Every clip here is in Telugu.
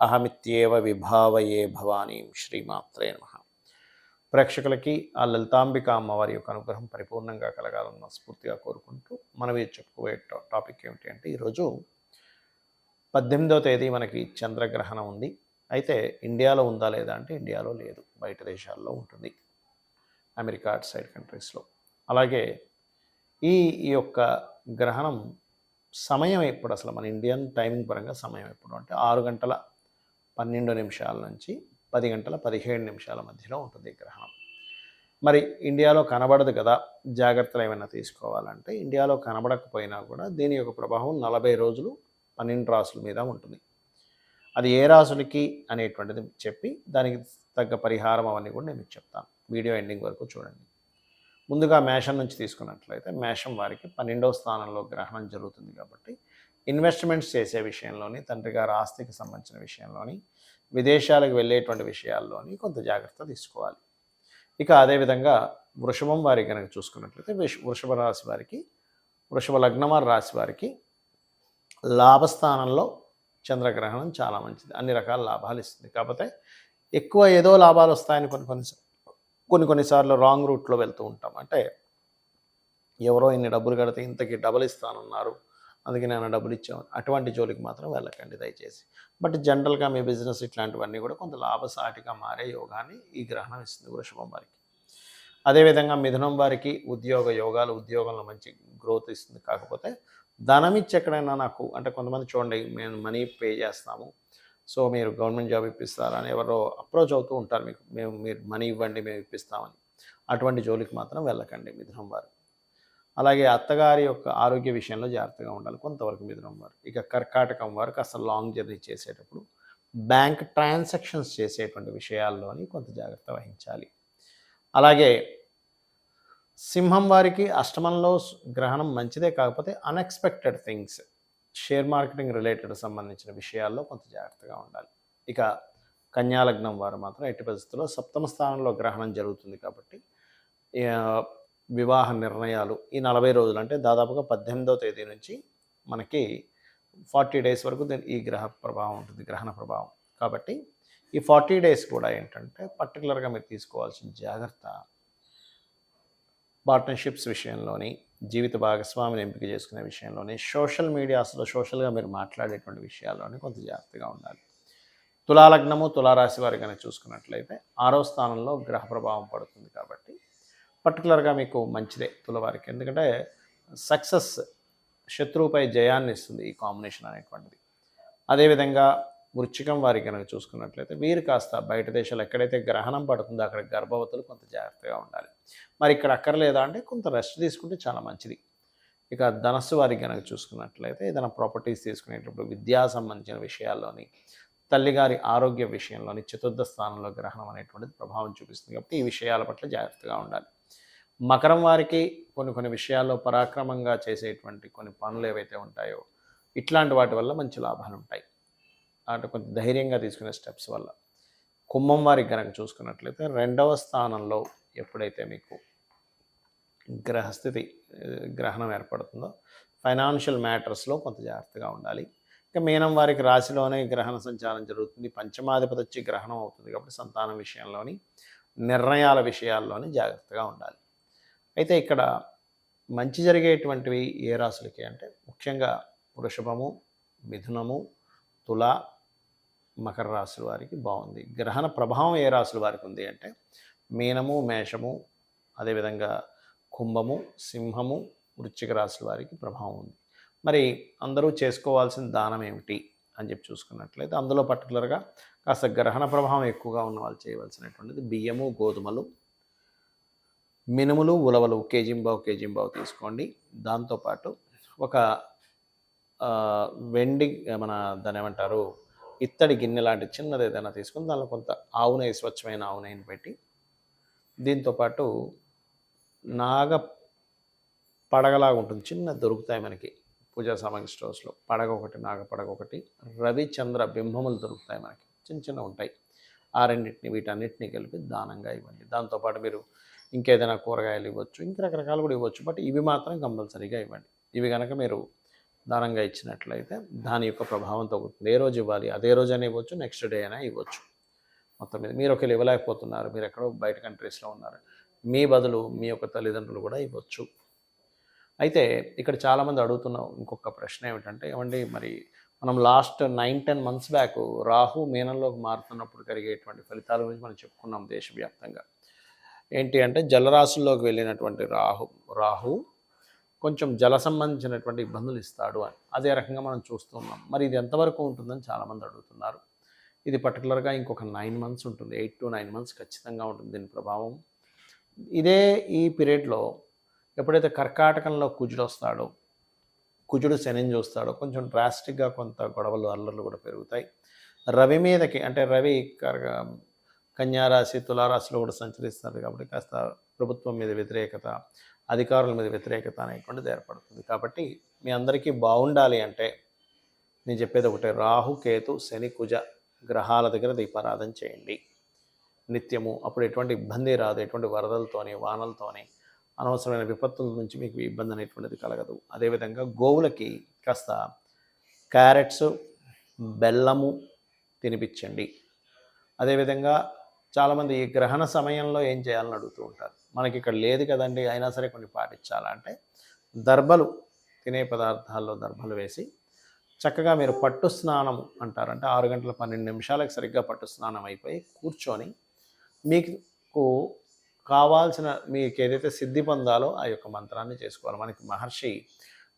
అహమిత్యేవ విభావయే భవానీ శ్రీమాత్రే నమ. ప్రేక్షకులకి ఆ లలితాంబిక అమ్మవారి యొక్క అనుగ్రహం పరిపూర్ణంగా కలగాలన్న స్ఫూర్తిగా కోరుకుంటూ మనం ఇది చెప్పుకోబోయే టాపిక్ ఏమిటి అంటే ఈరోజు పద్దెనిమిదవ తేదీ మనకి చంద్రగ్రహణం ఉంది. అయితే ఇండియాలో ఉందా లేదా అంటే ఇండియాలో లేదు. బయట దేశాల్లో ఉంటుంది. అమెరికా అటు సైడ్ కంట్రీస్లో. అలాగే ఈ ఈ యొక్క గ్రహణం సమయం ఎప్పుడు అసలు మన ఇండియన్ టైమింగ్ పరంగా సమయం ఎప్పుడు అంటే ఆరు గంటల పన్నెండు నిమిషాల నుంచి పది గంటల పదిహేడు నిమిషాల మధ్యలో ఉంటుంది గ్రహణం. మరి ఇండియాలో కనబడదు కదా జాగ్రత్తలు ఏమైనా తీసుకోవాలంటే ఇండియాలో కనబడకపోయినా కూడా దీని యొక్క ప్రభావం నలభై రోజులు పన్నెండు రాసుల మీద ఉంటుంది. అది ఏ రాసులకి అనేటువంటిది చెప్పి దానికి తగ్గ పరిహారం అవన్నీ కూడా నేను మీకు చెప్తాను. వీడియో ఎండింగ్ వరకు చూడండి. ముందుగా మేషం నుంచి తీసుకున్నట్లయితే మేషం వారికి పన్నెండవ స్థానంలో గ్రహణం జరుగుతుంది కాబట్టి ఇన్వెస్ట్మెంట్స్ చేసే విషయంలోని తండ్రి గారు ఆస్తికి సంబంధించిన విషయంలోని విదేశాలకు వెళ్ళేటువంటి విషయాల్లోని కొంత జాగ్రత్త తీసుకోవాలి. ఇక అదేవిధంగా వృషభం వారికి కనుక చూసుకున్నట్లయితే వృషభ రాశి వారికి వృషభ లగ్నమార్ రాశి వారికి లాభస్థానంలో చంద్రగ్రహణం చాలా మంచిది. అన్ని రకాల లాభాలు ఇస్తుంది. కాకపోతే ఎక్కువ ఏదో లాభాలు వస్తాయని కొన్ని కొన్ని కొన్ని కొన్నిసార్లు రాంగ్ రూట్లో వెళ్తూ ఉంటాం. అంటే ఎవరో ఇన్ని డబ్బులు కడితే ఇంతకి డబుల్ ఇస్తానన్నారు. అందుకే నేను డబ్బులు ఇచ్చాను అటువంటి జోలికి మాత్రం వెళ్ళకండి దయచేసి. బట్ జనరల్గా మీ బిజినెస్ ఇట్లాంటివన్నీ కూడా కొంత లాభసాటిగా మారే యోగాన్ని ఈ గ్రహణం ఇస్తుంది వృషభం వారికి. అదేవిధంగా మిథునం వారికి ఉద్యోగ యోగాలు ఉద్యోగంలో మంచి గ్రోత్ ఇస్తుంది. కాకపోతే ధనం ఇచ్చి ఎక్కడైనా నాకు అంటే కొంతమంది చూడండి మేము మనీ పే చేస్తాము సో మీరు గవర్నమెంట్ జాబ్ ఇప్పిస్తారా అని ఎవరో అప్రోచ్ అవుతూ ఉంటారు మీకు. మేము మీరు మనీ ఇవ్వండి మేము ఇప్పిస్తామని. అటువంటి జోలికి మాత్రం వెళ్ళకండి మిథునం వారు. అలాగే అత్తగారి యొక్క ఆరోగ్య విషయంలో జాగ్రత్తగా ఉండాలి. కొంతవరకు మిథునం వారు ఇక కర్కాటకం వారు అసలు లాంగ్ జర్నీ చేసేటప్పుడు బ్యాంక్ ట్రాన్సాక్షన్స్ చేసేటువంటి విషయాల్లోని కొంత జాగ్రత్త వహించాలి. అలాగే సింహం వారికి అష్టమంలో గ్రహణం మంచిదే కాకపోతే unexpected things share marketing related సంబంధించిన విషయాల్లో కొంత జాగ్రత్తగా ఉండాలి. ఇక కన్యాలగ్నం వారు మాత్రం ఎట్టి పరిస్థితుల్లో సప్తమ స్థానంలో గ్రహణం జరుగుతుంది కాబట్టి వివాహ నిర్ణయాలు ఈ నలభై రోజులు అంటే దాదాపుగా పద్దెనిమిదవ తేదీ నుంచి మనకి ఫార్టీ డేస్ వరకు దీని- ఈ గ్రహ ప్రభావం ఉంటుంది గ్రహణ ప్రభావం. కాబట్టి ఈ ఫార్టీ డేస్ కూడా ఏంటంటే పర్టికులర్గా మీరు తీసుకోవాల్సిన జాగ్రత్త పార్ట్నర్షిప్స్ విషయంలోని జీవిత భాగస్వామిని ఎంపిక చేసుకునే విషయంలోని సోషల్ మీడియాస్లో సోషల్గా మీరు మాట్లాడేటువంటి విషయాల్లోనే కొంత జాగ్రత్తగా ఉండాలి. తులాలగ్నము తులారాశి వారి కనుక చూసుకున్నట్లయితే ఆరో స్థానంలో గ్రహ ప్రభావం పడుతుంది కాబట్టి పర్టికులర్గా మీకు మంచిదే తులవారికి. ఎందుకంటే సక్సెస్ శత్రువుపై జయాన్ని ఇస్తుంది ఈ కాంబినేషన్ అనేటువంటిది. అదేవిధంగా వృచ్చికం వారి కనుక చూసుకున్నట్లయితే వీరు కాస్త బయట దేశాలు ఎక్కడైతే గ్రహణం పడుతుందో అక్కడ గర్భవతులు కొంత జాగ్రత్తగా ఉండాలి. మరి ఇక్కడ అక్కర్లేదా అంటే కొంత రెస్ట్ తీసుకుంటే చాలా మంచిది. ఇక ధనస్సు వారికి కనుక చూసుకున్నట్లయితే ఏదైనా ప్రాపర్టీస్ తీసుకునేటప్పుడు విద్యా సంబంధించిన విషయాల్లోని తల్లిగారి ఆరోగ్య విషయంలోని చతుర్థ స్థానంలో గ్రహణం అనేటువంటిది ప్రభావం చూపిస్తుంది కాబట్టి ఈ విషయాల పట్ల జాగ్రత్తగా ఉండాలి. మకరం వారికి కొన్ని కొన్ని విషయాల్లో పరాక్రమంగా చేసేటువంటి కొన్ని పనులు ఏవైతే ఉంటాయో ఇట్లాంటి వాటి వల్ల మంచి లాభాలు ఉంటాయి. అంటే కొంచెం ధైర్యంగా తీసుకునే స్టెప్స్ వల్ల. కుంభం వారికి కనుక చూసుకున్నట్లయితే రెండవ స్థానంలో ఎప్పుడైతే మీకు గ్రహస్థితి గ్రహణం ఏర్పడుతుందో ఫైనాన్షియల్ మ్యాటర్స్లో కొంత జాగ్రత్తగా ఉండాలి. ఇంకా మీనం వారికి రాశిలోనే గ్రహణ సంచారం జరుగుతుంది. పంచమాధిపతి వచ్చి గ్రహణం అవుతుంది కాబట్టి సంతానం విషయంలోని నిర్ణయాల విషయాల్లోని జాగ్రత్తగా ఉండాలి. అయితే ఇక్కడ మంచి జరిగేటువంటివి ఏ రాశులకి అంటే ముఖ్యంగా వృషభము మిథునము తుల మకర రాశుల వారికి బాగుంది. గ్రహణ ప్రభావం ఏ రాశుల వారికి ఉంది అంటే మీనము మేషము అదేవిధంగా కుంభము సింహము వృశ్చిక రాశుల వారికి ప్రభావం ఉంది. మరి అందరూ చేసుకోవాల్సిన దానం ఏమిటి అని చెప్పి చూసుకున్నట్లయితే అందులో పర్టికులర్గా కాస్త గ్రహణ ప్రభావం ఎక్కువగా ఉన్న వాళ్ళు చేయవలసినటువంటిది బియ్యము గోధుమలు మినుములు ఉలవలు కేజింబావు కేజింబావు తీసుకోండి. దాంతోపాటు ఒక వెండి మన దాని ఏమంటారు ఇత్తడి గిన్నె లాంటి చిన్నది ఏదైనా తీసుకుని దానిలో కొంత ఆవు నెయ్యి స్వచ్ఛమైన ఆవు నెయ్యిని పెట్టి దీంతోపాటు నాగ పడగలాగా ఉంటుంది. చిన్న దొరుకుతాయి మనకి పూజా సామాగ్రి స్టోర్స్లో. పడగ ఒకటి నాగ పడగ ఒకటి రవిచంద్ర బింబములు దొరుకుతాయి మనకి. చిన్న చిన్న ఉంటాయి. ఆ రెండింటిని వీటన్నిటిని కలిపి దానంగా ఇవ్వండి. దాంతోపాటు మీరు ఇంకేదైనా కూరగాయలు ఇవ్వచ్చు ఇంక రకరకాలు కూడా ఇవ్వచ్చు. బట్ ఇవి మాత్రం కంపల్సరీగా ఇవ్వండి. ఇవి కనుక మీరు దానంగా ఇచ్చినట్లయితే దాని యొక్క ప్రభావం తగ్గుతుంది. ఏ రోజు ఇవ్వాలి అదే రోజు అయినా ఇవ్వచ్చు నెక్స్ట్ డే అయినా ఇవ్వచ్చు. మొత్తం మీద మీరు ఒకవేళ ఇవ్వలేకపోతున్నారు మీరు ఎక్కడో బయట కంట్రీస్లో ఉన్నారు మీ బదులు మీ యొక్క తల్లిదండ్రులు కూడా ఇవ్వచ్చు. అయితే ఇక్కడ చాలామంది అడుగుతున్న ఇంకొక ప్రశ్న ఏమిటంటే ఏమండి మరి మనం last nine ten months back Rahu మీనంలోకి మారుతున్నప్పుడు కలిగేటువంటి ఫలితాల గురించి మనం చెప్పుకున్నాం దేశవ్యాప్తంగా. ఏంటి అంటే జలరాశుల్లోకి వెళ్ళినటువంటి రాహు రాహు కొంచెం జల సంబంధించినటువంటి ఇబ్బందులు ఇస్తాడు అని. అదే రకంగా మనం చూస్తున్నాం మరి ఇది ఎంతవరకు ఉంటుందని చాలామంది అడుగుతున్నారు. ఇది పర్టికులర్గా ఇంకొక నైన్ మంత్స్ ఉంటుంది. ఎయిట్ టు నైన్ మంత్స్ ఖచ్చితంగా ఉంటుంది దీని ప్రభావం. ఇదే ఈ పీరియడ్లో ఎప్పుడైతే కర్కాటకంలో కుజుడు వస్తాడో కుజుడు శనిని చూస్తాడో కొంచెం డ్రాస్టిక్గా కొంత గొడవలు అల్లర్లు కూడా పెరుగుతాయి. రవి మీదకి అంటే రవి కన్యారాశి తులారాశిలో కూడా సంచరిస్తారు కాబట్టి కాస్త ప్రభుత్వం మీద వ్యతిరేకత అధికారుల మీద వ్యతిరేకత అనేటువంటిది ఏర్పడుతుంది. కాబట్టి మీ అందరికీ బాగుండాలి అంటే నేను చెప్పేది ఒకటే రాహు కేతు శని కుజ గ్రహాల దగ్గర దీపారాధన చేయండి. నిత్యము అప్పుడు ఎటువంటి ఇబ్బంది రాదు ఎటువంటి వరదలతోని వానలతోని అనవసరమైన విపత్తుల నుంచి మీకు ఇబ్బంది అనేటువంటిది కలగదు. అదేవిధంగా గోవులకి కాస్త క్యారెట్స్ బెల్లము తినిపించండి. అదేవిధంగా చాలామంది ఈ గ్రహణ సమయంలో ఏం చేయాలని అడుగుతూ ఉంటారు. మనకి ఇక్కడ లేదు కదండి అయినా సరే కొన్ని పాటించాలంటే దర్భలు తినే పదార్థాల్లో దర్భలు వేసి చక్కగా మీరు పట్టు స్నానం అంటారంటే ఆరు గంటల పన్నెండు నిమిషాలకు సరిగ్గా పట్టు స్నానం అయిపోయి కూర్చొని మీకు కావాల్సిన మీకు ఏదైతే సిద్ధి పొందాలో ఆ యొక్క మంత్రాన్ని చేసుకోవాలి. మనకి మహర్షి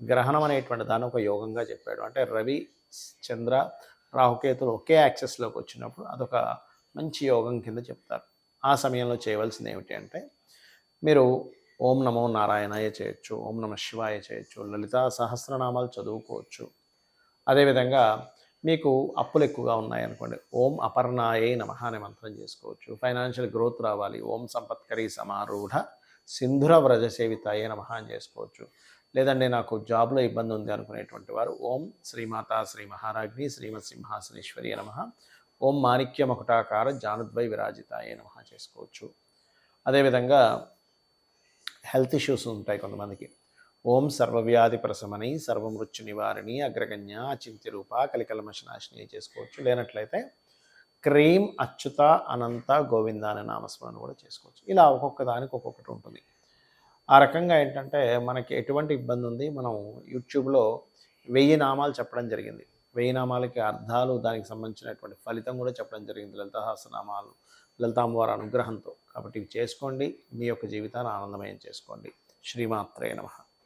గ్రహణం అనేటువంటి దాన్ని ఒక యోగంగా చెప్పాడు. అంటే రవి చంద్ర రాహుకేతులు ఒకే యాక్సెస్లోకి వచ్చినప్పుడు అదొక మంచి యోగం కింద చెప్తారు. ఆ సమయంలో చేయవలసింది ఏమిటి అంటే మీరు ఓం నమో నారాయణయ చేయొచ్చు ఓం నమ శివాయ చేయొచ్చు లలితా సహస్రనామాలు చదువుకోవచ్చు. అదేవిధంగా మీకు అప్పులు ఎక్కువగా ఉన్నాయనుకోండి ఓం అపర్ణాయే నమ అనే మంత్రం చేసుకోవచ్చు. ఫైనాన్షియల్ గ్రోత్ రావాలి ఓం సంపత్కరీ సమారూఢ సింధుర వ్రజ సేవితాయే నమ అని చేసుకోవచ్చు. లేదండి నాకు జాబ్లో ఇబ్బంది ఉంది అనుకునేటువంటి వారు ఓం శ్రీమాత శ్రీ మహారాజ్ని శ్రీమత్ సింహాసనేశ్వరి నమ ఓం మాణిక్య మకుటాకార జానుద్వై విరాజితాయే నమ చేసుకోవచ్చు. అదేవిధంగా హెల్త్ ఇష్యూస్ ఉంటాయి కొంతమందికి. ఓం సర్వవ్యాధి ప్రశమని సర్వమృత్యు నివారిణి అగ్రగణ్య అచింత్య రూప కలికలమశనాశిని చేసుకోవచ్చు. లేనట్లయితే క్రీం అచ్యుత అనంత గోవింద అనే నామస్మరణ కూడా చేసుకోవచ్చు. ఇలా ఒక్కొక్క దానికి ఒక్కొక్కటి ఉంటుంది. ఆ రకంగా ఏంటంటే మనకి ఎటువంటి ఇబ్బంది ఉంది మనం యూట్యూబ్లో వెయ్యి నామాలు చెప్పడం జరిగింది. వెయ్యి నామాలకి అర్థాలు దానికి సంబంధించినటువంటి ఫలితం కూడా చెప్పడం జరిగింది. లలితహాసనామాలు లలితాంబవారి అనుగ్రహంతో. కాబట్టి ఇవి చేసుకోండి. మీ యొక్క జీవితాన్ని ఆనందమయం చేసుకోండి. శ్రీమాత్రే నమః.